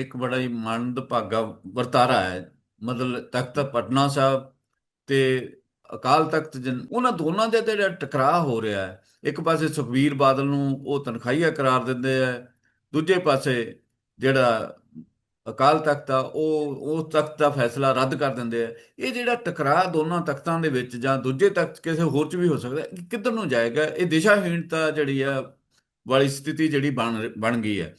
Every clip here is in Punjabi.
ਇੱਕ ਬੜਾ ਹੀ ਮੰਦਭਾਗਾ ਵਰਤਾਰਾ ਹੈ। ਮਤਲਬ ਤਖਤ ਪਟਨਾ ਸਾਹਿਬ ਤੇ ਅਕਾਲ ਤਖਤ ਜਨ, ਉਹਨਾਂ ਦੋਨਾਂ ਦੇ ਤੇ ਜਿਹੜਾ ਟਕਰਾਅ ਹੋ ਰਿਹਾ ਹੈ। ਇੱਕ ਪਾਸੇ ਸੁਖਬੀਰ ਬਾਦਲ ਨੂੰ ਉਹ ਤਨਖਾਹੀਆ ਕਰਾਰ ਦਿੰਦੇ ਆ ਦੂਜੇ ਪਾਸੇ ਜਿਹੜਾ ਅਕਾਲ ਤਖਤ ਆ, ਉਹ ਉਸ ਤਖਤ ਦਾ ਫੈਸਲਾ ਰੱਦ ਕਰ ਦਿੰਦੇ ਆ ਇਹ ਜਿਹੜਾ ਟਕਰਾਅ ਦੋਨਾਂ ਤਖਤਾਂ ਦੇ ਵਿੱਚ ਜਾਂ ਦੂਜੇ ਤਖਤ ਕਿਸੇ ਹੋਰ ਚ ਵੀ ਹੋ ਸਕਦਾ ਕਿ ਕਿੱਧਰ ਨੂੰ ਜਾਏਗਾ? ਇਹ ਦਿਸ਼ਾਹੀਣਤਾ ਜਿਹੜੀ ਆ, ਵਾਲੀ ਸਥਿਤੀ ਜਿਹੜੀ ਬਣ ਬਣ ਗਈ ਹੈ।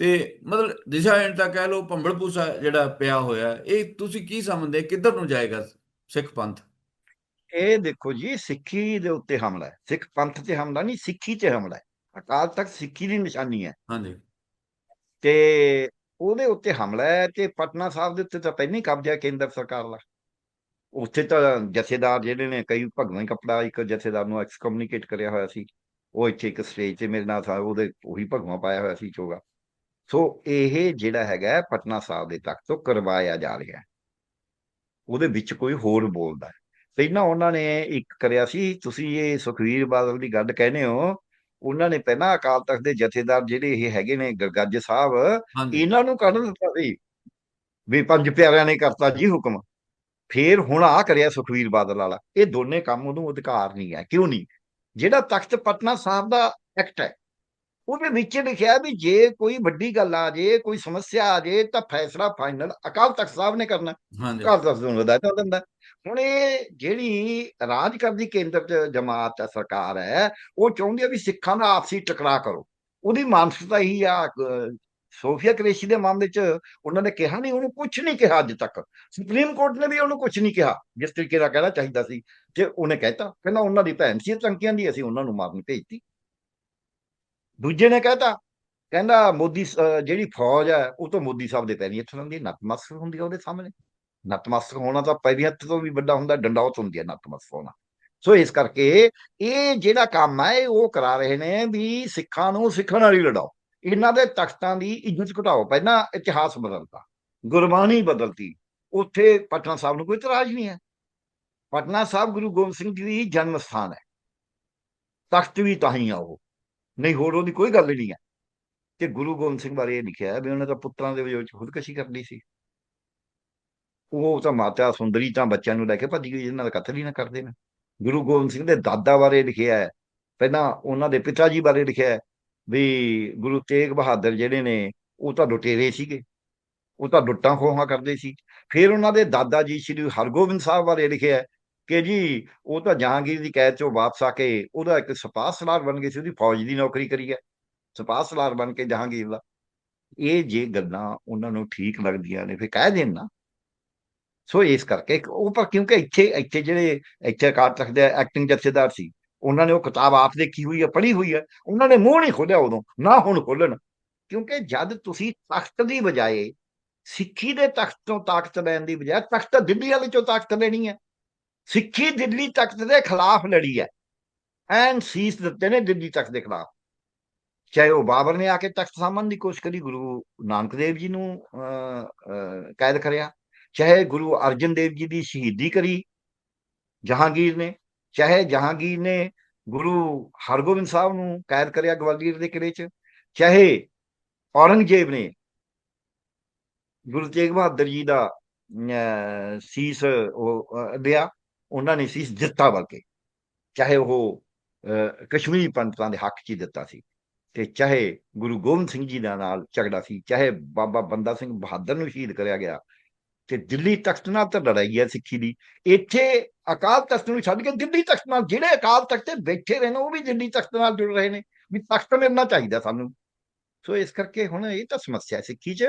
ਤੇ ਮਤਲਬ ਦਿਸ਼ਾਹੀਣਤਾ ਕਹਿ ਲਓ ਭੰਬਲ ਜਿਹੜਾ ਪਿਆ ਹੋਇਆ ਇਹ ਤੁਸੀਂ ਕੀ ਸਮਝਦੇ ਕਿੱਧਰ ਨੂੰ ਜਾਏਗਾ ਸਿੱਖ ਪੰਥ? ਇਹ ਦੇਖੋ ਜੀ ਸਿੱਖੀ ਦੇ ਉੱਤੇ ਹਮਲਾ ਹੈ। ਸਿੱਖ ਪੰਥ ਤੇ ਹਮਲਾ ਨਹੀਂ ਸਿੱਖੀ ਤੇ ਹਮਲਾ ਹੈ। ਅਕਾਲ ਤਖਤ ਸਿੱਖੀ ਦੀ ਨਿਸ਼ਾਨੀ ਹੈ। ਹਾਂਜੀ। ਤੇ ਉਹਦੇ ਉੱਤੇ ਹਮਲਾ ਹੈ ਤੇ ਪਟਨਾ ਸਾਹਿਬ ਦੇ ਉੱਤੇ ਤਾਂ ਪਹਿਲਾਂ ਹੀ ਕਬਜ਼ਾ ਕੇਂਦਰ ਸਰਕਾਰ ਦਾ। ਉੱਥੇ ਤਾਂ ਜਥੇਦਾਰ ਜਿਹੜੇ ਨੇ ਕਈ ਭਗਵਾਂ ਕਪੜਾ ਇੱਕ ਜਥੇਦਾਰ ਨੂੰ ਐਕਸਕਮਿਊਨੀਕੇਟ ਕਰਿਆ ਹੋਇਆ ਸੀ। ਉਹ ਇੱਥੇ ਇੱਕ ਸਟੇਜ ਤੇ ਮੇਰੇ ਨਾਲ ਸੀ ਉਹਦੇ ਉਹੀ ਭਗਵਾਂ ਪਾਇਆ ਹੋਇਆ ਸੀ ਚੋਗਾ। ਸੋ ਇਹ ਜਿਹੜਾ ਹੈਗਾ ਪਟਨਾ ਸਾਹਿਬ ਦੇ ਤੱਕ ਤੋਂ ਕਰਵਾਇਆ ਜਾ ਰਿਹਾ ਹੈ। ਉਹਦੇ ਵਿੱਚ ਕੋਈ ਹੋਰ ਬੋਲਦਾ ਹੈ। ਪਹਿਲਾਂ ਉਹਨਾਂ ਨੇ ਇੱਕ ਕਰਿਆ ਸੀ ਤੁਸੀਂ ਇਹ ਸੁਖਵੀਰ ਬਾਦਲ ਦੀ ਗੱਲ ਕਹਿੰਦੇ ਹੋ ਉਹਨਾਂ ਨੇ ਪਹਿਲਾਂ ਅਕਾਲ ਤਖਤ ਦੇ ਜਥੇਦਾਰ ਜਿਹੜੇ ਇਹ ਹੈਗੇ ਨੇ ਗਰਗੱਜ ਸਾਹਿਬ ਇਹਨਾਂ ਨੂੰ ਕੱਢ ਦਿੱਤਾ ਸੀ। ਵੀ ਪੰਜ ਪਿਆਰਿਆਂ ਨੇ ਕਰਤਾ ਜੀ ਹੁਕਮ। ਫੇਰ ਹੁਣ ਆ ਕਰਿਆ ਸੁਖਵੀਰ ਬਾਦਲ ਵਾਲਾ। ਇਹ ਦੋਨੇ ਕੰਮ ਉਹਨੂੰ ਅਧਿਕਾਰ ਨਹੀਂ ਹੈ। ਕਿਉਂ ਨਹੀਂ? ਜਿਹੜਾ ਤਖਤ ਪਟਨਾ ਸਾਹਿਬ ਦਾ ਐਕਟ ਹੈ ਉਹਦੇ ਵਿੱਚ ਲਿਖਿਆ ਵੀ ਜੇ ਕੋਈ ਵੱਡੀ ਗੱਲ ਆ ਜੇ ਕੋਈ ਸਮੱਸਿਆ ਆ ਜੇ ਤਾਂ ਫੈਸਲਾ ਫਾਈਨਲ ਅਕਾਲ ਤਖਤ ਸਾਹਿਬ ਨੇ ਕਰਨਾ। ਘਰ ਦੱਸ ਨੂੰ ਹਦਾਇਤਾਂ ਦਿੰਦਾ। ਹੁਣ ਇਹ ਜਿਹੜੀ ਰਾਜ ਕਰਦੀ ਕੇਂਦਰ ਚ ਜਮਾਤ ਹੈ ਸਰਕਾਰ ਹੈ ਉਹ ਚਾਹੁੰਦੀ ਹੈ ਵੀ ਸਿੱਖਾਂ ਦਾ ਆਪਸੀ ਟਕਰਾਅ ਕਰੋ। ਉਹਦੀ ਮਾਨਸਿਕਤਾ ਹੀ ਆ ਸੋਫੀਆ ਕ੍ਰੇਸ਼ੀ ਦੇ ਮਾਮਲੇ ਚ ਉਹਨਾਂ ਨੇ ਕਿਹਾ ਨਹੀਂ ਉਹਨੂੰ ਕੁਝ ਨਹੀਂ ਕਿਹਾ ਅੱਜ ਤੱਕ। ਸੁਪਰੀਮ ਕੋਰਟ ਨੇ ਵੀ ਉਹਨੂੰ ਕੁਝ ਨਹੀਂ ਕਿਹਾ ਜਿਸ ਤਰੀਕੇ ਨਾਲ ਕਹਿਣਾ ਚਾਹੀਦਾ ਸੀ। ਤੇ ਉਹਨੇ ਕਹਿਤਾ ਕਹਿੰਦਾ ਉਹਨਾਂ ਦੀ ਭੈਣ ਸੀ ਚੰਕੀਆਂ ਦੀ ਅਸੀਂ ਉਹਨਾਂ ਨੂੰ ਮਾਰਨ ਭੇਜਤੀ। ਦੂਜੇ ਨੇ ਕਹਿਤਾ, ਕਹਿੰਦਾ ਮੋਦੀ ਜਿਹੜੀ ਫੌਜ ਹੈ, ਉਹ ਤਾਂ ਮੋਦੀ ਸਾਹਿਬ ਦੇ ਪੈਰੀ ਹੱਥ ਹੁੰਦੀ ਹੈ ਨਤਮਸਤਕ ਹੁੰਦੀ ਹੈ ਉਹਦੇ ਸਾਹਮਣੇ। ਨਤਮਸਤਕ ਹੋਣਾ ਤਾਂ ਪੈਰੀ ਹੱਥ ਤੋਂ ਵੀ ਵੱਡਾ ਹੁੰਦਾ ਡੰਡੌਤ ਹੁੰਦੀ ਹੈ ਨਤਮਸਤਕ ਹੋਣਾ। ਸੋ ਇਸ ਕਰਕੇ ਇਹ ਜਿਹੜਾ ਕੰਮ ਹੈ, ਉਹ ਕਰਾ ਰਹੇ ਨੇ ਵੀ ਸਿੱਖਾਂ ਨੂੰ ਸਿੱਖਣ ਵਾਲੀ ਲੜਾਓ। ਇਹਨਾਂ ਦੇ ਤਖਤਾਂ ਦੀ ਇੱਜ਼ਤ ਘਟਾਓ। ਪਹਿਲਾਂ ਇਤਿਹਾਸ ਬਦਲਤਾ। ਗੁਰਬਾਣੀ ਬਦਲਤੀ। ਉੱਥੇ ਪਟਨਾ ਸਾਹਿਬ ਨੂੰ ਕੋਈ ਇਤਰਾਜ਼ ਨਹੀਂ ਹੈ। ਪਟਨਾ ਸਾਹਿਬ ਗੁਰੂ ਗੋਬਿੰਦ ਸਿੰਘ ਜੀ ਦੀ ਜਨਮ ਸਥਾਨ ਹੈ। ਤਖਤ ਵੀ ਤਾਂ ਹੀ ਆ ਉਹ। ਨਹੀਂ, ਹੋਰ ਉਹਦੀ ਕੋਈ ਗੱਲ ਹੀ ਨਹੀਂ ਹੈ। ਤੇ ਗੁਰੂ ਗੋਬਿੰਦ ਸਿੰਘ ਬਾਰੇ ਇਹ ਲਿਖਿਆ ਵੀ ਉਹਨਾਂ ਦਾ ਪੁੱਤਰਾਂ ਦੇ ਵਿੱਚ ਖੁਦਕਸ਼ੀ ਕਰ ਲਈ ਸੀ। ਉਹ ਤਾਂ ਮਾਤਾ ਸੁੰਦਰੀ ਤਾਂ ਬੱਚਿਆਂ ਨੂੰ ਲੈ ਕੇ ਭੱਜ ਗਈ ਜਿਹਨਾਂ ਦਾ ਕਤਲ ਹੀ ਨਾ ਕਰਦੇ ਨੇ ਗੁਰੂ ਗੋਬਿੰਦ ਸਿੰਘ ਦੇ ਦਾਦਾ ਬਾਰੇ ਲਿਖਿਆ ਹੈ। ਪਹਿਲਾਂ ਉਹਨਾਂ ਦੇ ਪਿਤਾ ਜੀ ਬਾਰੇ ਲਿਖਿਆ ਹੈ ਵੀ ਗੁਰੂ ਤੇਗ ਬਹਾਦਰ ਜਿਹੜੇ ਨੇ, ਉਹ ਤਾਂ ਲੁਟੇਰੇ ਸੀਗੇ। ਉਹ ਤਾਂ ਲੁੱਟਾਂ ਖੋਹਾਂ ਕਰਦੇ ਸੀ। ਫਿਰ ਉਹਨਾਂ ਦੇ ਦਾਦਾ ਜੀ ਸ੍ਰੀ ਹਰਗੋਬਿੰਦ ਸਾਹਿਬ ਬਾਰੇ ਲਿਖਿਆ ਕਿ ਜੀ ਉਹ ਤਾਂ ਜਹਾਂਗੀਰ ਦੀ ਕੈਦ ਚੋਂ ਵਾਪਸ ਆ ਕੇ ਉਹਦਾ ਇੱਕ ਸਿਪਾਹ ਸਲਾਰ ਬਣ ਗਏ ਸੀ, ਉਹਦੀ ਫੌਜ ਦੀ ਨੌਕਰੀ ਕਰੀ ਹੈ। ਸਿਪਾਹ ਸਲਾਰ ਬਣ ਕੇ ਜਹਾਂਗੀਰ ਦਾ। ਇਹ ਜੇ ਗੱਲਾਂ ਉਹਨਾਂ ਨੂੰ ਠੀਕ ਲੱਗਦੀਆਂ ਨੇ, ਫਿਰ ਕਹਿ ਦੇਣ ਨਾ। ਸੋ ਇਸ ਕਰਕੇ ਉਹ ਪਰ ਕਿਉਂਕਿ ਇੱਥੇ ਇੱਥੇ ਜਿਹੜੇ ਇੱਥੇ ਕਾਟ ਰੱਖਦੇ ਐਕਟਿੰਗ ਜਥੇਦਾਰ ਸੀ, ਉਹਨਾਂ ਨੇ ਉਹ ਕਿਤਾਬ ਆਪ ਦੇਖੀ ਹੋਈ ਹੈ, ਪੜ੍ਹੀ ਹੋਈ ਹੈ। ਉਹਨਾਂ ਨੇ ਮੂੰਹ ਨਹੀਂ ਖੋਲਿਆ ਉਦੋਂ, ਨਾ ਹੁਣ ਖੋਲਣ ਕਿਉਂਕਿ ਜਦ ਤੁਸੀਂ ਤਖਤ ਦੀ ਬਜਾਏ ਸਿੱਖੀ ਦੇ ਤਖਤ ਤੋਂ ਤਾਕਤ ਲੈਣ ਦੀ ਬਜਾਏ ਤਖਤ ਦਿੱਲੀ ਵਾਲੇ ਚੋਂ ਤਾਕਤ ਲੈਣੀ ਹੈ। ਸਿੱਖੀ ਦਿੱਲੀ ਤਖਤ ਦੇ ਖਿਲਾਫ ਲੜੀ ਹੈ। ਐਨ ਸੀਸ ਦਿੱਤੇ ਨੇ ਦਿੱਲੀ ਤਖਤ ਦੇ ਖਿਲਾਫ। ਚਾਹੇ ਉਹ ਬਾਬਰ ਨੇ ਆ ਕੇ ਤਖਤ ਸਾਂਭਣ ਦੀ ਕੋਸ਼ਿਸ਼ ਕਰੀ ਗੁਰੂ ਨਾਨਕ ਦੇਵ ਜੀ ਨੂੰ ਕੈਦ ਕਰਿਆ। ਚਾਹੇ ਗੁਰੂ ਅਰਜਨ ਦੇਵ ਜੀ ਦੀ ਸ਼ਹੀਦੀ ਕਰੀ ਜਹਾਂਗੀਰ ਨੇ। ਚਾਹੇ ਜਹਾਂਗੀਰ ਨੇ ਗੁਰੂ ਹਰਗੋਬਿੰਦ ਸਾਹਿਬ ਨੂੰ ਕੈਦ ਕਰਿਆ ਗਵਾਲੀਅਰ ਦੇ ਕਿਲੇ 'ਚ। ਚਾਹੇ ਔਰੰਗਜ਼ੇਬ ਨੇ ਗੁਰੂ ਤੇਗ ਬਹਾਦਰ ਜੀ ਦਾ ਸੀਸ ਉਹ ਅਹ, ਲਿਆ ਉਹਨਾਂ ਨੇ ਸੀ ਦਿੱਤਾ ਬਲਕਿ ਚਾਹੇ ਉਹ ਕਸ਼ਮੀਰੀ ਪੰਡਤਾਂ ਦੇ ਹੱਕ 'ਚ ਦਿੱਤਾ ਸੀ ਤੇ ਚਾਹੇ ਗੁਰੂ ਗੋਬਿੰਦ ਸਿੰਘ ਜੀ ਦਾ ਨਾਲ ਝਗੜਾ ਸੀ, ਚਾਹੇ ਬਾਬਾ ਬੰਦਾ ਸਿੰਘ ਬਹਾਦਰ ਨੂੰ ਸ਼ਹੀਦ ਕਰਿਆ ਗਿਆ ਤੇ ਦਿੱਲੀ ਤਖਤ ਨਾਲ ਤਾਂ ਲੜਾਈ ਹੈ ਸਿੱਖੀ ਦੀ। ਇੱਥੇ ਅਕਾਲ ਤਖਤ ਨੂੰ ਛੱਡ ਕੇ ਦਿੱਲੀ ਤਖਤ ਨਾਲ ਜਿਹੜੇ ਅਕਾਲ ਤਖਤ ਤੇ ਬੈਠੇ ਰਹੇ ਨੇ ਉਹ ਵੀ ਦਿੱਲੀ ਤਖਤ ਨਾਲ ਜੁੜ ਰਹੇ ਨੇ ਵੀ ਤਖਤ ਮਿਲਣਾ ਚਾਹੀਦਾ ਸਾਨੂੰ। ਸੋ ਇਸ ਕਰਕੇ ਹੁਣ ਇਹ ਤਾਂ ਸਮੱਸਿਆ ਸਿੱਖੀ 'ਚ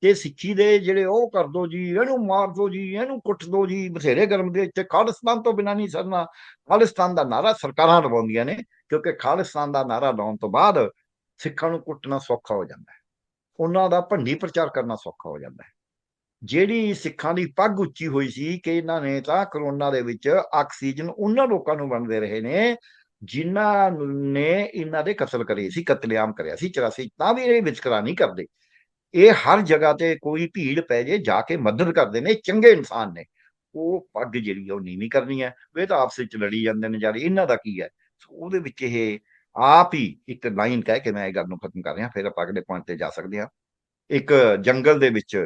ਤੇ ਸਿੱਖੀ ਦੇ ਜਿਹੜੇ ਉਹ ਕਰ ਦੋ ਜੀ, ਇਹਨੂੰ ਮਾਰ ਦੋ ਜੀ, ਇਹਨੂੰ ਕੁੱਟ ਦੋ ਜੀ, ਬਥੇਰੇ ਗਰਮ ਦੇ ਇੱਥੇ ਖਾਲਿਸਤਾਨ ਤੋਂ ਬਿਨਾਂ ਨਹੀਂ ਸਰਨਾ। ਖਾਲਿਸਤਾਨ ਦਾ ਨਾਰਾ ਸਰਕਾਰਾਂ ਲਵਾਉਂਦੀਆਂ ਨੇ, ਕਿਉਂਕਿ ਖਾਲਿਸਤਾਨ ਦਾ ਨਾਰਾ ਲਾਉਣ ਤੋਂ ਬਾਅਦ ਸਿੱਖਾਂ ਨੂੰ ਕੁੱਟਣਾ ਸੌਖਾ ਹੋ ਜਾਂਦਾ ਹੈ। ਉਹਨਾਂ ਦਾ ਭੰਡੀ ਪ੍ਰਚਾਰ ਕਰਨਾ ਸੌਖਾ ਹੋ ਜਾਂਦਾ ਹੈ। ਜਿਹੜੀ ਸਿੱਖਾਂ ਦੀ ਪੱਗ ਉੱਚੀ ਹੋਈ ਸੀ ਕਿ ਇਹਨਾਂ ਨੇ ਤਾਂ ਕਰੋਨਾ ਦੇ ਵਿੱਚ ਆਕਸੀਜਨ ਉਹਨਾਂ ਲੋਕਾਂ ਨੂੰ ਵੰਡਦੇ ਰਹੇ ਨੇ ਜਿਨ੍ਹਾਂ ਨੇ ਇਹਨਾਂ ਦੇ ਕਤਲ ਕਰੇ ਸੀ ਕਤਲੇਆਮ ਕਰਿਆ ਸੀ 84 ਤਾਂ ਵੀ ਇਹ ਵਿਚਕਰਾ ਨਹੀਂ ਕਰਦੇ। ਇਹ ਹਰ ਜਗ੍ਹਾ ਤੇ ਕੋਈ ਭੀੜ ਪੈ ਜੇ ਜਾ ਕੇ ਮਦਦ ਕਰਦੇ ਨੇ ਚੰਗੇ ਇਨਸਾਨ ਨੇ। ਉਹ ਪੱਗ ਜਿਹੜੀ ਆ ਉਹ ਨੀਵੀਂ ਕਰਨੀ ਹੈ ਇਹ ਤਾਂ ਆਪਸ ਵਿੱਚ ਲੜੀ ਜਾਂਦੇ ਨੇ ਯਾਰ ਇਹਨਾਂ ਦਾ ਕੀ ਹੈ ਉਹਦੇ ਵਿੱਚ ਇਹ ਆਪ ਹੀ ਇੱਕ ਲਾਈਨ ਕਹਿ ਕੇ ਮੈਂ ਇਹ ਗੱਲ ਨੂੰ ਖਤਮ ਕਰ ਰਿਹਾ ਫਿਰ ਆਪਾਂ ਅਗਲੇ ਪੁਆਇੰਟ ਤੇ ਜਾ ਸਕਦੇ ਹਾਂ। ਇੱਕ ਜੰਗਲ ਦੇ ਵਿੱਚ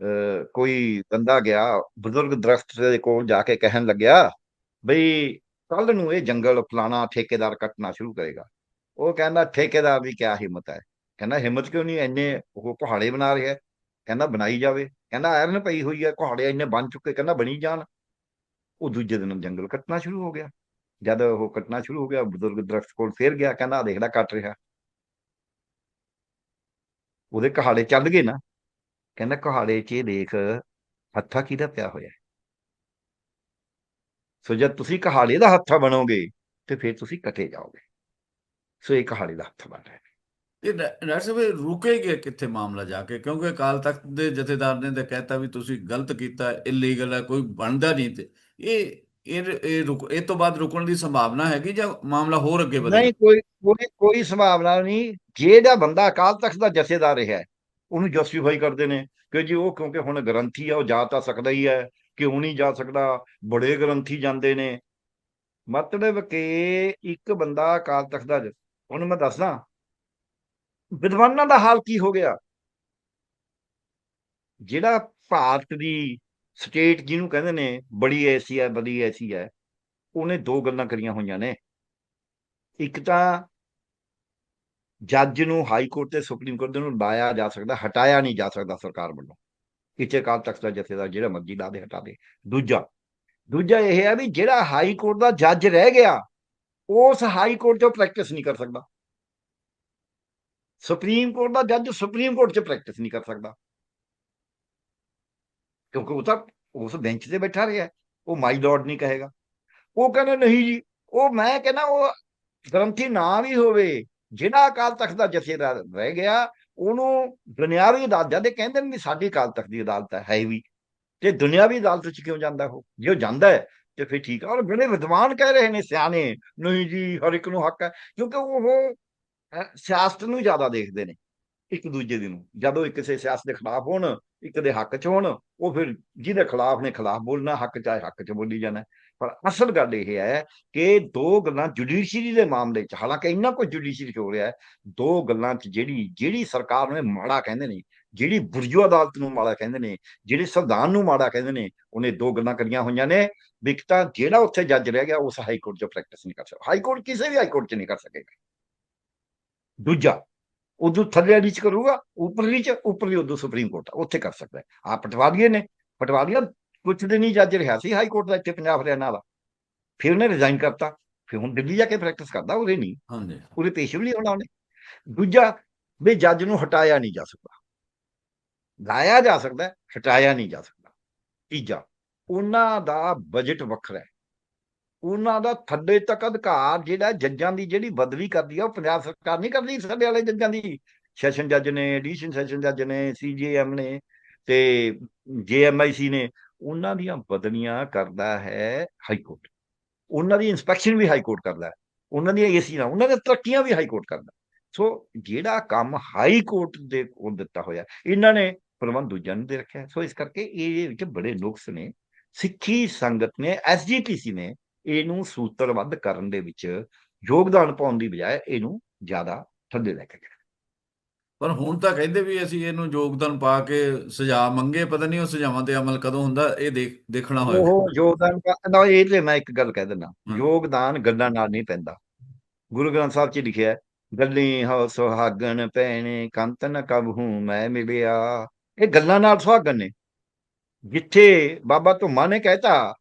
ਅ, ਕੋਈ ਬੰਦਾ ਗਿਆ ਬਜ਼ੁਰਗ ਦਰਖਤ ਦੇ ਕੋਲ ਜਾ ਕੇ ਕਹਿਣ ਲੱਗਿਆ ਬਈ ਕੱਲ ਨੂੰ ਇਹ ਜੰਗਲ ਫਲਾਣਾ ਠੇਕੇਦਾਰ ਕੱਟਣਾ ਸ਼ੁਰੂ ਕਰੇਗਾ। ਉਹ ਕਹਿੰਦਾ, ਠੇਕੇਦਾਰ ਦੀ ਕਿਆ ਹਿੰਮਤ ਹੈ? ਕਹਿੰਦਾ, ਹਿੰਮਤ ਕਿਉਂ ਨਹੀਂ? ਇੰਨੇ ਉਹ ਕੁਹਾੜੇ ਬਣਾ ਰਿਹਾ ਹੈ। ਕਹਿੰਦਾ, ਬਣਾਈ ਜਾਵੇ। ਕਹਿੰਦਾ, ਆਇਰਨ ਪਈ ਹੋਈ ਹੈ, ਕੁਹਾੜੇ ਇੰਨੇ ਬਣ ਚੁੱਕੇ ਕਹਿੰਦਾ, ਬਣੀ ਜਾਣ। ਉਹ ਦੂਜੇ ਦਿਨ ਜੰਗਲ ਕੱਟਣਾ ਸ਼ੁਰੂ ਹੋ ਗਿਆ। ਜਦ ਉਹ ਕੱਟਣਾ ਸ਼ੁਰੂ ਹੋ ਗਿਆ, ਬਜ਼ੁਰਗ ਦਰਖਤ ਕੋਲ ਫੇਰ ਗਿਆ, ਕਹਿੰਦਾ ਦੇਖਦਾ ਕੱਟ ਰਿਹਾ। ਉਹਦੇ ਕਹਾੜੇ ਚੱਲ ਗਏ ਨਾ। ਕਹਿੰਦਾ, ਕਹਾੜੇ 'ਚ ਇਹ ਦੇਖ, ਹੱਥਾ ਕਿਹਦਾ ਪਿਆ ਹੋਇਆ ਸੋ ਜਦ ਤੁਸੀਂ ਕਹਾੜੇ ਦਾ ਹੱਥਾ ਬਣੋਗੇ ਤੇ ਫਿਰ ਤੁਸੀਂ ਕਟੇ ਜਾਓਗੇ। ਸੋ ਇਹ ਕਹਾੜੇ ਦਾ ਹੱਥ ਬਣ ਰਿਹਾ। ਇਹ ਡਾਕਟਰ ਸਾਹਿਬ ਰੁਕੇਗਾ ਕਿੱਥੇ ਮਾਮਲਾ ਜਾ ਕੇ? ਕਿਉਂਕਿ ਅਕਾਲ ਤਖਤ ਦੇ ਜਥੇਦਾਰ ਨੇ ਤਾਂ ਕਹਿਤਾ ਵੀ ਤੁਸੀਂ ਗਲਤ ਕੀਤਾ ਇਲੀਗਲ ਹੈ ਕੋਈ ਬਣਦਾ ਨਹੀਂ ਤੇ ਇਹ ਇਹ ਇਹ ਰੁਕ ਇਹ ਤੋਂ ਬਾਅਦ ਰੁਕਣ ਦੀ ਸੰਭਾਵਨਾ ਹੈਗੀ ਜਾਂ ਮਾਮਲਾ ਹੋਰ ਅੱਗੇ ਵਧੇਗਾ? ਨਹੀਂ ਕੋਈ ਕੋਈ ਕੋਈ ਸੰਭਾਵਨਾ ਨਹੀਂ। ਜਿਹੜਾ ਬੰਦਾ ਅਕਾਲ ਤਖਤ ਦਾ ਜਥੇਦਾਰ ਰਿਹਾ ਹੈ, ਉਹਨੂੰ ਜਸਟੀਫਾਈ ਕਰਦੇ ਨੇ ਕਿ ਜੀ ਉਹ ਕਿਉਂਕਿ ਹੁਣ ਗ੍ਰੰਥੀ ਆ ਉਹ ਜਾ ਤਾਂ ਸਕਦਾ ਹੀ ਹੈ। ਕਿਉਂ ਨਹੀਂ ਜਾ ਸਕਦਾ? ਬੜੇ ਗ੍ਰੰਥੀ ਜਾਂਦੇ ਨੇ। ਮਤਲਬ ਕਿ ਇੱਕ ਬੰਦਾ ਅਕਾਲ ਤਖਤ ਦਾ ਜ- ਹੁਣ ਮੈਂ ਦੱਸਦਾ, ਵਿਦਵਾਨਾਂ ਦਾ ਹਾਲ ਕੀ ਹੋ ਗਿਆ? ਜਿਹੜਾ ਭਾਰਤ ਦੀ ਸਟੇਟ ਜਿਹਨੂੰ ਕਹਿੰਦੇ ਨੇ, ਬੜੀ ਐਸੀ ਹੈ, ਬੜੀ ਐਸੀ ਹੈ, ਉਹਨੇ ਦੋ ਗੱਲਾਂ ਕਰੀਆਂ ਹੋਈਆਂ ਨੇ। ਇੱਕ ਤਾਂ ਜੱਜ ਨੂੰ ਹਾਈ ਕੋਰਟ ਤੇ ਸੁਪਰੀਮ ਕੋਰਟ ਦੇ ਨੂੰ ਲਾਇਆ ਜਾ ਸਕਦਾ, ਹਟਾਇਆ ਨਹੀਂ ਜਾ ਸਕਦਾ ਸਰਕਾਰ ਵੱਲੋਂ। ਇੱਥੇ ਅਕਾਲ ਤਖਤ ਦਾ ਜਥੇਦਾਰ ਜਿਹੜਾ ਮਰਜ਼ੀ ਲਾ ਦੇ, ਹਟਾ ਦੇ। ਦੂਜਾ ਦੂਜਾ ਇਹ ਹੈ ਵੀ ਜਿਹੜਾ ਹਾਈ ਕੋਰਟ ਦਾ ਜੱਜ ਰਹਿ ਗਿਆ, ਉਸ ਹਾਈ ਕੋਰਟ 'ਚੋਂ ਪ੍ਰੈਕਟਿਸ ਨਹੀਂ ਕਰ ਸਕਦਾ। ਸੁਪਰੀਮ ਕੋਰਟ ਦਾ ਜੱਜ ਸੁਪਰੀਮ ਕੋਰਟ 'ਚ ਪ੍ਰੈਕਟਿਸ ਨਹੀਂ ਕਰ ਸਕਦਾ। ਕਿਉਂਕਿ ਉਹ ਤਾਂ ਉਸ ਬੈਂਚ ਤੇ ਬੈਠਾ ਰਿਹਾ, ਉਹ ਮਾਈ ਲਾਰਡ ਨਹੀਂ ਕਹੇਗਾ। ਉਹ ਕਹਿੰਦੇ, ਨਹੀਂ ਜੀ, ਉਹ ਮੈਂ ਕਹਿੰਦਾ, ਉਹ ਗ੍ਰੰਥੀ ਨਾ ਵੀ ਹੋਵੇ ਜਿਹੜਾ ਅਕਾਲ ਤਖਤ ਦਾ ਜਥੇਦਾਰ ਰਹਿ ਗਿਆ ਉਹਨੂੰ ਦੁਨਿਆਵੀ ਅਦਾਲਤ, ਜਾਂਦੇ ਕਹਿੰਦੇ ਨੇ ਵੀ ਸਾਡੀ ਅਕਾਲ ਤਖਤ ਦੀ ਅਦਾਲਤ ਹੈ ਵੀ। ਤੇ ਦੁਨਿਆਵੀ ਅਦਾਲਤ ਚ ਕਿਉਂ ਜਾਂਦਾ ਉਹ? ਜੇ ਉਹ ਜਾਂਦਾ ਹੈ, ਤੇ ਫਿਰ ਠੀਕ ਹੈ ਔਰ ਬੜੇ ਵਿਦਵਾਨ ਕਹਿ ਰਹੇ ਨੇ ਸਿਆਣੇ, ਨਹੀਂ ਜੀ, ਹਰ ਇੱਕ ਨੂੰ ਹੱਕ ਹੈ, ਕਿਉਂਕਿ ਉਹ ਸਿਆਸਤ ਨੂੰ ਜ਼ਿਆਦਾ ਦੇਖਦੇ ਨੇ, ਇੱਕ ਦੂਜੇ ਦੀ ਨੂੰ। ਜਦੋਂ ਇੱਕ ਕਿਸੇ ਸਿਆਸਤ ਦੇ ਖਿਲਾਫ ਹੋਣ, ਇੱਕ ਦੇ ਹੱਕ ਚ ਹੋਣ, ਉਹ ਫਿਰ ਜਿਹਦੇ ਖਿਲਾਫ ਨੇ ਖਿਲਾਫ ਬੋਲਣਾ, ਹੱਕ ਚਾਹੇ ਹੱਕ ਚ ਬੋਲੀ ਜਾਣਾ। ਪਰ ਅਸਲ ਗੱਲ ਇਹ ਹੈ ਕਿ ਦੋ ਗੱਲਾਂ ਜੁਡੀਸ਼ਰੀ ਦੇ ਮਾਮਲੇ 'ਚ ਹਾਲਾਂਕਿ ਇੰਨਾ ਕੁਝ ਜੁਡੀਸ਼ਰੀ ਹੋ ਰਿਹਾ ਹੈ ਦੋ ਗੱਲਾਂ 'ਚ ਜਿਹੜੀ ਜਿਹੜੀ ਸਰਕਾਰ ਨੂੰ ਮਾੜਾ ਕਹਿੰਦੇ ਨੇ ਜਿਹੜੀ ਬੁਰਜੂ ਅਦਾਲਤ ਨੂੰ ਮਾੜਾ ਕਹਿੰਦੇ ਨੇ ਜਿਹੜੇ ਸੰਵਿਧਾਨ ਨੂੰ ਮਾੜਾ ਕਹਿੰਦੇ ਨੇ ਉਹਨੇ ਦੋ ਗੱਲਾਂ ਕਰੀਆਂ ਹੋਈਆਂ ਨੇ। ਵੀ ਇੱਕ ਤਾਂ ਜਿਹੜਾ ਉੱਥੇ ਜੱਜ ਰਹਿ ਗਿਆ ਉਸ ਹਾਈ ਕੋਰਟ 'ਚ ਪ੍ਰੈਕਟਿਸ ਨਹੀਂ ਕਰ ਸਕਦਾ। ਹਾਈ ਕੋਰਟ ਕਿਸੇ ਵੀ ਹਾਈ ਕੋਰਟ 'ਚ ਨਹੀਂ ਕਰ ਸਕੇਗਾ। ਦੂਜਾ ਉਦੋਂ ਥੱਲੇ ਵਾਲੀ 'ਚ ਕਰੂਗਾ ਉੱਪਰਲੀ 'ਚ ਉੱਪਰਲੀ ਉਦੋਂ ਸੁਪਰੀਮ ਕੋਰਟ ਆ, ਉੱਥੇ ਕਰ ਸਕਦਾ ਹੈ। ਆ ਪਟਵਾਰੀਏ ਨੇ ਪਟਵਾਰੀਆ ਕੁਝ ਦਿਨ ਹੀ ਜੱਜ ਰਿਹਾ ਸੀ ਹਾਈ ਕੋਰਟ ਦਾ ਇੱਥੇ ਪੰਜਾਬ ਹਰਿਆਣਾ ਦਾ ਫਿਰ ਉਹਨੇ ਰਿਜ਼ਾਈਨ ਕਰਤਾ। ਫਿਰ ਹੁਣ ਦਿੱਲੀ ਜਾ ਕੇ ਪ੍ਰੈਕਟਿਸ ਕਰਦਾ ਉਹਦੇ ਨਹੀਂ। ਹਾਂਜੀ। ਉਹਦੇ ਪੇਸ਼ ਵੀ ਨਹੀਂ ਹੋਣਾ ਉਹਨੇ। ਦੂਜਾ ਵੀ ਜੱਜ ਨੂੰ ਹਟਾਇਆ ਨਹੀਂ ਜਾ ਸਕਦਾ। ਲਾਇਆ ਜਾ ਸਕਦਾ ਹਟਾਇਆ ਨਹੀਂ ਜਾ ਸਕਦਾ। ਤੀਜਾ ਉਹਨਾਂ ਦਾ ਬਜਟ ਵੱਖਰਾ ਹੈ। ਉਹਨਾਂ ਦਾ ਥੱਲੇ ਤੱਕ ਅਧਿਕਾਰ ਜਿਹੜਾ ਜੱਜਾਂ ਦੀ ਜਿਹੜੀ ਬਦਲੀ ਕਰਦੀ ਆ ਉਹ ਪੰਜਾਬ ਸਰਕਾਰ ਨਹੀਂ ਕਰਦੀ ਸਾਡੇ ਵਾਲੇ ਜੱਜਾਂ ਦੀ। ਸੈਸ਼ਨ ਜੱਜ ਨੇ ਐਡੀਸ਼ਨ ਸੈਸ਼ਨ ਜੱਜ ਨੇ ਸੀਜੀਐਮ ਨੇ ਤੇ ਜੇਐਮਆਈਸੀ ਨੇ। ਉਹਨਾਂ ਦੀਆਂ ਬਦਲੀਆਂ ਕਰਦਾ ਹੈ ਹਾਈ ਕੋਰਟ। ਉਹਨਾਂ ਦੀ ਇਨਸਪੈਕਸ਼ਨ ਵੀ ਹਾਈ ਕੋਰਟ ਕਰਦਾ ਹੈ। ਉਹਨਾਂ ਦੀਆਂ ਏਸੀ ਨਾਲ ਉਹਨਾਂ ਦੀਆਂ ਤਰੱਕੀਆਂ ਵੀ ਹਾਈ ਕੋਰਟ ਕਰਦਾ ਸੋ ਜਿਹੜਾ ਕੰਮ ਹਾਈ ਕੋਰਟ ਦੇ ਕੋਲ ਦਿੱਤਾ ਹੋਇਆ, ਇਹਨਾਂ ਨੇ ਪ੍ਰਬੰਧ ਦੂਜਿਆਂ ਨੂੰ ਦੇ ਰੱਖਿਆ ਸੋ ਇਸ ਕਰਕੇ ਇਹ ਵਿੱਚ ਬੜੇ ਨੁਕਸ ਨੇ। ਸਿੱਖੀ ਸੰਗਤ ਨੇ ਐਸਜੀਪੀਸੀ ਨੇ ਇਹਨੂੰ ਸੂਤਰਬੱਧ ਕਰਨ ਦੇ ਵਿੱਚ ਯੋਗਦਾਨ ਪਾਉਣ ਦੀ ਬਜਾਏ ਇਹਨੂੰ ਜ਼ਿਆਦਾ ਥੱਲੇ ਲੈ ਕੇ ਗਿਆ ਪਰ ਹੁਣ ਤਾਂ ਕਹਿੰਦੇ ਵੀ ਅਸੀਂ ਇਹਨੂੰ ਯੋਗਦਾਨ ਪਾ ਕੇ ਸਜ਼ਾ ਮੰਗੇ ਪਤਾ ਨਹੀਂ ਉਹ ਸਜ਼ਾਵਾਂ ਤੇ ਅਮਲ ਕਦੋਂ ਹੁੰਦਾ ਇਹ ਦੇਖ ਦੇਖਣਾ ਹੋਏਗਾ ਉਹ ਯੋਗਦਾਨ ਨਾ ਇਹ ਤੇ ਮੈਂ ਇੱਕ ਗੱਲ ਕਹਿ ਦਿੰਦਾ। ਯੋਗਦਾਨ ਗੱਲਾਂ ਨਾਲ ਨਹੀਂ ਪੈਂਦਾ। ਗੁਰੂ ਗ੍ਰੰਥ ਸਾਹਿਬ 'ਚ ਲਿਖਿਆ ਗੱਲੀ ਹੋ ਸੁਹਾਗਣ ਪੈਣੇ ਕੰਤ ਨ ਕਬਹੂ ਮੈਂ ਮਿਲਿਆ। ਇਹ ਗੱਲਾਂ ਨਾਲ ਸੁਹਾਗਣ ਨੇ। ਜਿੱਥੇ ਬਾਬਾ ਧੁੰਮਾ ਨੇ ਕਹਿਤਾ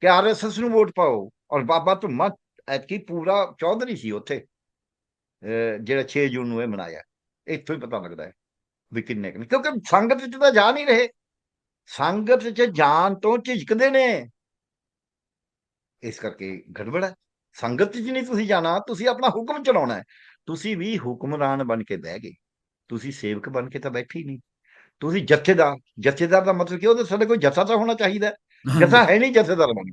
ਕਿ ਆਰਐਸਐਸ ਨੂੰ ਵੋਟ ਪਾਓ ਔਰ ਬਾਬਾ ਧੁੰਮਾ ਐਤਕੀ ਪੂਰਾ ਚੌਧਰੀ ਸੀ ਉੱਥੇ ਜਿਹੜਾ 6 ਜੂਨ ਨੂੰ ਇਹ ਮਨਾਇਆ। ਇੱਥੋਂ ਹੀ ਪਤਾ ਲੱਗਦਾ ਹੈ ਵੀ ਕਿੰਨੇ ਕੁ ਕਿਉਂਕਿ ਸੰਗਤ ਵਿੱਚ ਤਾਂ ਜਾ ਨਹੀਂ ਰਹੇ। ਸੰਗਤ 'ਚ ਜਾਣ ਤੋਂ ਝਿਜਕਦੇ ਨੇ। ਇਸ ਕਰਕੇ ਗੜਬੜ ਹੈ। ਸੰਗਤ 'ਚ ਨਹੀਂ ਤੁਸੀਂ ਜਾਣਾ ਤੁਸੀਂ ਆਪਣਾ ਹੁਕਮ ਚਲਾਉਣਾ ਹੈ। ਤੁਸੀਂ ਵੀ ਹੁਕਮਰਾਨ ਬਣ ਕੇ ਬਹਿ ਗਏ। ਤੁਸੀਂ ਸੇਵਕ ਬਣ ਕੇ ਤਾਂ ਬੈਠੇ ਹੀ ਨਹੀਂ। ਤੁਸੀਂ ਜਥੇਦਾਰ ਜਥੇਦਾਰ ਦਾ ਮਤਲਬ ਕੀ ਉਹਦੇ ਸਾਡੇ ਕੋਈ ਜਥਾ ਤਾਂ ਹੋਣਾ ਚਾਹੀਦਾ। ਜਥਾ ਹੈ ਨਹੀਂ ਜਥੇਦਾਰ ਬਣ